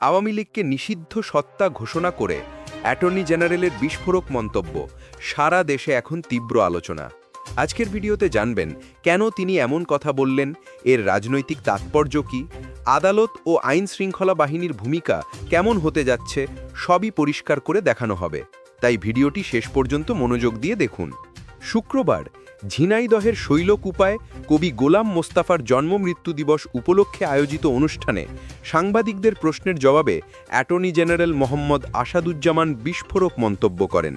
আওয়ামী লীগকে নিষিদ্ধ সত্তা ঘোষণা করে অ্যাটর্নি জেনারেলের বিস্ফোরক মন্তব্য। সারা দেশে এখন তীব্র আলোচনা। আজকের ভিডিওতে জানবেন, কেন তিনি এমন কথা বললেন? এর রাজনৈতিক তাৎপর্য কি? আদালত ও আইন শৃঙ্খলা বাহিনীর ভূমিকা কেমন হতে যাচ্ছে? সবই পরিষ্কার করে দেখানো হবে। তাই ভিডিওটি শেষ পর্যন্ত মনোযোগ দিয়ে দেখুন। শুক্রবার ঝিনাইদহের শৈলকুপায় কবি গোলাম মোস্তাফার জন্ম মৃত্যু দিবস উপলক্ষে আয়োজিত অনুষ্ঠানে সাংবাদিকদের প্রশ্নের জবাবে অ্যাটর্নি জেনারেল মোহাম্মদ আসাদুজ্জামান বিস্ফোরক মন্তব্য করেন।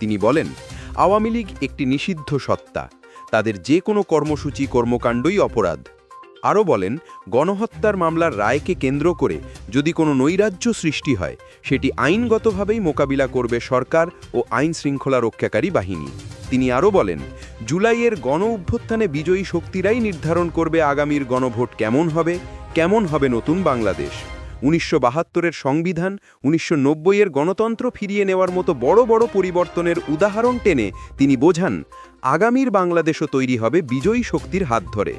তিনি বলেন, আওয়ামী লীগ একটি নিষিদ্ধ সত্তা, তাদের যে কোনো কর্মসূচি কর্মকাণ্ডই অপরাধ। আরও বলেন, গণহত্যার মামলার রায়কে কেন্দ্র করে যদি কোনো নৈরাজ্য সৃষ্টি হয়, সেটি আইনগতভাবেই মোকাবিলা করবে সরকার ও আইন শৃঙ্খলা রক্ষাকারী বাহিনী। তিনি আরও বলেন, জুলাইয়ের গণ অভ্যুত্থানে বিজয়ী শক্তিরাই নির্ধারণ করবে আগামীর গণভোট কেমন হবে কেমন হবে নতুন বাংলাদেশ। উনিশশো বাহাত্তরের সংবিধান উনিশশো নব্বইয়ের গণতন্ত্র ফিরিয়ে নেওয়ার মতো বড় বড় পরিবর্তনের উদাহরণ টেনে তিনি বোঝান, আগামীর বাংলাদেশও তৈরি হবে বিজয়ী শক্তির হাত ধরে।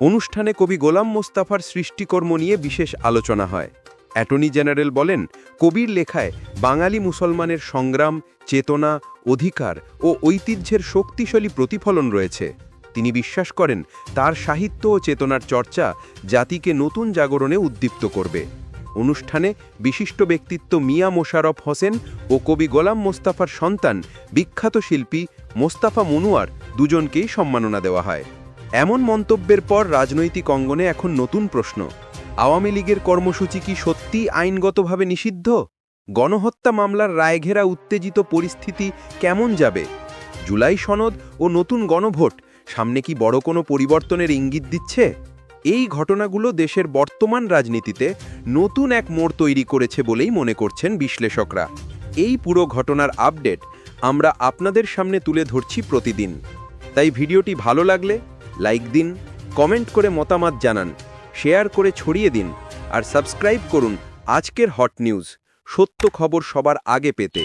অনুষ্ঠানে কবি গোলাম মোস্তাফার সৃষ্টিকর্ম নিয়ে বিশেষ আলোচনা হয়। অ্যাটর্নি জেনারেল বলেন, কবির লেখায় বাঙালি মুসলমানের সংগ্রাম, চেতনা, অধিকার ও ঐতিহ্যের শক্তিশালী প্রতিফলন রয়েছে। তিনি বিশ্বাস করেন, তার সাহিত্য ও চেতনার চর্চা জাতিকে নতুন জাগরণে উদ্দীপ্ত করবে। অনুষ্ঠানে বিশিষ্ট ব্যক্তিত্ব মিয়া মোশারফ হোসেন ও কবি গোলাম মোস্তাফার সন্তান বিখ্যাত শিল্পী মোস্তাফা মনুয়ার দুজনকেই সম্মাননা দেওয়া হয়। এমন মন্তব্যের পর রাজনৈতিক অঙ্গনে এখন নতুন প্রশ্ন। আওয়ামী লীগের কর্মসূচি কি সত্যি আইনগতভাবে নিষিদ্ধ? গণহত্যা মামলার রায়ঘেরা উত্তেজিত পরিস্থিতি কেমন যাবে? জুলাই সনদ ও নতুন গণভোট, সামনে কি বড় কোনো পরিবর্তনের ইঙ্গিত দিচ্ছে? এই ঘটনাগুলো দেশের বর্তমান রাজনীতিতে নতুন এক মোড় তৈরি করেছে বলেই মনে করছেন বিশ্লেষকরা। এই পুরো ঘটনার আপডেট আমরা আপনাদের সামনে তুলে ধরছি প্রতিদিন। তাই ভিডিওটি ভালো লাগলে লাইক দিন, কমেন্ট করে মতামত জানান। শেয়ার করে ছড়িয়ে দিন আর সাবস্ক্রাইব করুন আজকের হট নিউজ। সত্য খবর সবার আগে পেতে।